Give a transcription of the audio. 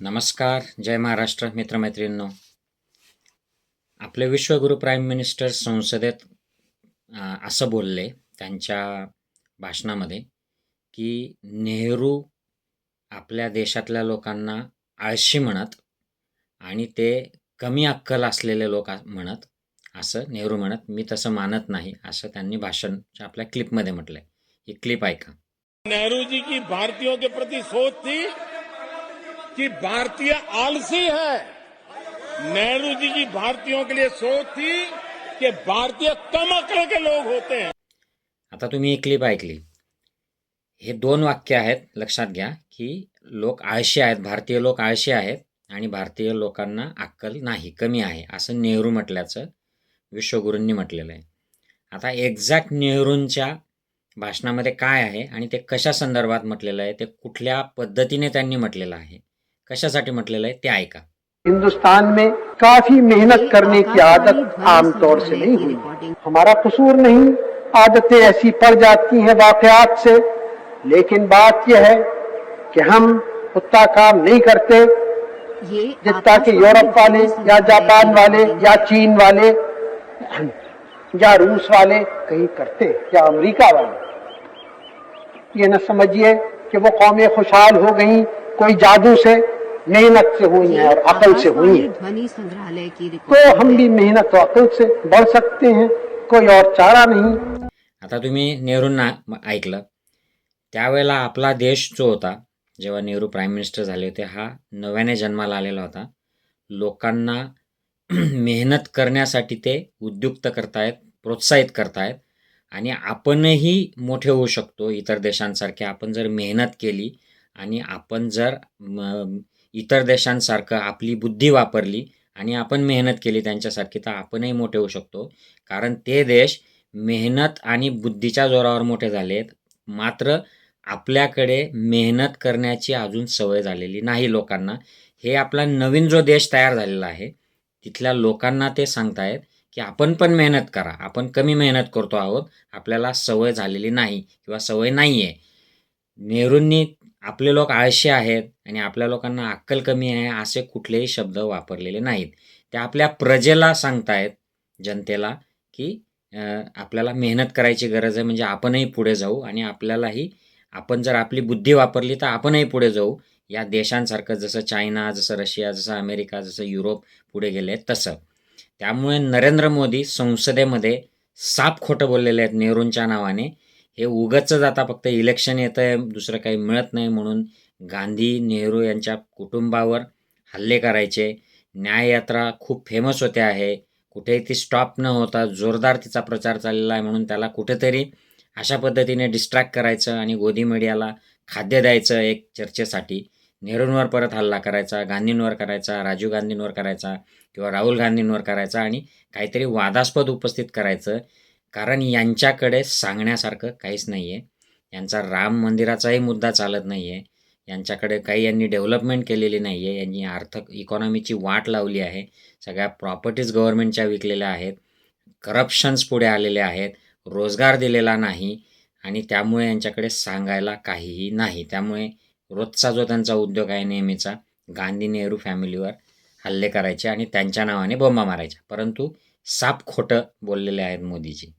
नमस्कार जय महाराष्ट्र मित्रमैत्रिणींनो. आपले विश्वगुरु prime minister संसदेत असं बोलले त्यांच्या भाषणामध्ये की नेहरू आपल्या देशातल्या लोकांना आळशी म्हणत आणि ते कमी अक्कल असलेले लोक म्हणत असं नेहरू म्हणत मी तसं मानत नाही असं त्यांनी भाषणच्या आपल्या क्लिपमध्ये म्हटलंय. ही क्लिप ऐका. नेहरूजी की भारतीयों के प्रति सोच थी कि भारतीय आलसी है। नेहरू जी की भारतीयों के लिए सोच थी कि भारतीय कम अकल के लोग होते हैं। आता तुम्ही एक क्लिप ऐकली. हे दोन वाक्य आहेत लक्षात घ्या की लोक आळशी आहेत भारतीय लोक आळशी आहेत आणि भारतीय लोकांना अक्कल नाही कमी आहे असं नेहरू म्हटल्याचं विश्वगुरूंनी म्हटलेलं आहे. आता एक्झॅक्ट नेहरूंच्या भाषणामध्ये काय आहे आणि ते कशा संदर्भात म्हटलेलं आहे ते कुठल्या पद्धतीने त्यांनी म्हटलेलं आहे कशासाठी म्हटलेलं आहे? ते ऐका. हिंदुस्तान में काफ़ी मेहनत करने की आदत आमतौर से नहीं हुई। हमारा कसूर नहीं आदतें ऐसी पड़ जाती हैं वाकयात से। लेकिन बात यह है कि हम उतना काम नहीं करते जितना कि यूरोप वाले या जापान वाले या चीन वाले या रूस वाले कहीं करते या अमेरिका वाले। ये न समझिए कि वो कौमें खुशहाल हो गई कोई जादू से मेहनत से हुई हैं और अकल से हुई हैं। ध्वनि संग्रहालय की तो हम भी मेहनत और अकल से बढ़ सकते हैं कोई और चारा नहीं। आता तुम्ही नेहरूंना ऐकलं. त्यावेळेला आपला देश जो होता जेव्हा नेहरू प्राईम मिनिस्टर झाले होते हा नव्याने जन्माला आलेला होता. लोकांना मेहनत करण्यासाठी ते उद्युक्त करतायत प्रोत्साहित करतायत. आणि आपणही मोठे होऊ शकतो इतर देशांसारखे. आपण जर मेहनत केली आणि आपण जर इतर देशांसारखं आपली बुद्धी वापरली आणि आपण मेहनत केली त्यांच्यासारखी तर आपणही मोठे होऊ शकतो. कारण ते देश मेहनत आणि बुद्धीच्या जोरावर मोठे झालेत. मात्र आपल्याकडे मेहनत करण्याची अजून सवय झालेली नाही लोकांना. हे आपला नवीन जो देश तयार झालेला आहे तिथल्या लोकांना ते सांगतायत की आपण पण मेहनत करा. आपण कमी मेहनत करतो आहोत. आपल्याला सवय झालेली नाही किंवा सवय नाही आहे नेहरूंनी आपले लोक आळशी आहेत आणि आपल्या लोकांना अक्कल कमी आहे असे कुठलेही शब्द वापरलेले नाहीत. ते आपल्या प्रजेला सांगतायत जनतेला की आपल्याला मेहनत करायची गरज आहे म्हणजे आपणही पुढे जाऊ आणि आपल्यालाही आपण जर आपली बुद्धी वापरली तर आपणही पुढे जाऊ. या देशांसारखं जसं चायना जसं रशिया जसं अमेरिका जसं युरोप पुढे गेले तसं. त्यामुळे नरेंद्र मोदी संसदेमध्ये साप खोटं बोललेले आहेत नेहरूंच्या नावाने. हे उगतच आता फक्त इलेक्शन येतं आहे दुसरं काही मिळत नाही म्हणून गांधी नेहरू यांच्या कुटुंबावर हल्ले करायचे. न्याययात्रा खूप फेमस होते आहे. कुठेही ती स्टॉप न होता जोरदार तिचा प्रचार चाललेला आहे म्हणून त्याला कुठेतरी अशा पद्धतीने डिस्ट्रॅक्ट करायचं आणि गोदी मीडियाला खाद्य द्यायचं एक चर्चेसाठी. नेहरूंवर परत हल्ला करायचा गांधींवर करायचा राजीव गांधींवर करायचा किंवा राहुल गांधींवर करायचा आणि काहीतरी वादास्पद उपस्थित करायचं. कारण यांच्याकडे सांगण्यासारखं काहीच नाही आहे यांचा राम मंदिराचाही मुद्दा चालत नाही आहे यांच्याकडे काही यांनी डेव्हलपमेंट केलेली नाही आहे यांनी अर्थ इकॉनॉमीची वाट लावली आहे. सगळ्या प्रॉपर्टीज गव्हर्नमेंटच्या विकलेल्या आहेत. करप्शन्स पुढे आलेले आहेत. रोजगार दिलेला नाही. आणि त्यामुळे यांच्याकडे सांगायला काहीही नाही. त्यामुळे रोजचा जो त्यांचा उद्योग आहे नेहमीचा गांधी नेहरू फॅमिलीवर हल्ले करायचे आणि त्यांच्या नावाने बोंबा मारायच्या परंतु साप खोटं बोललेले आहेत मोदीजी.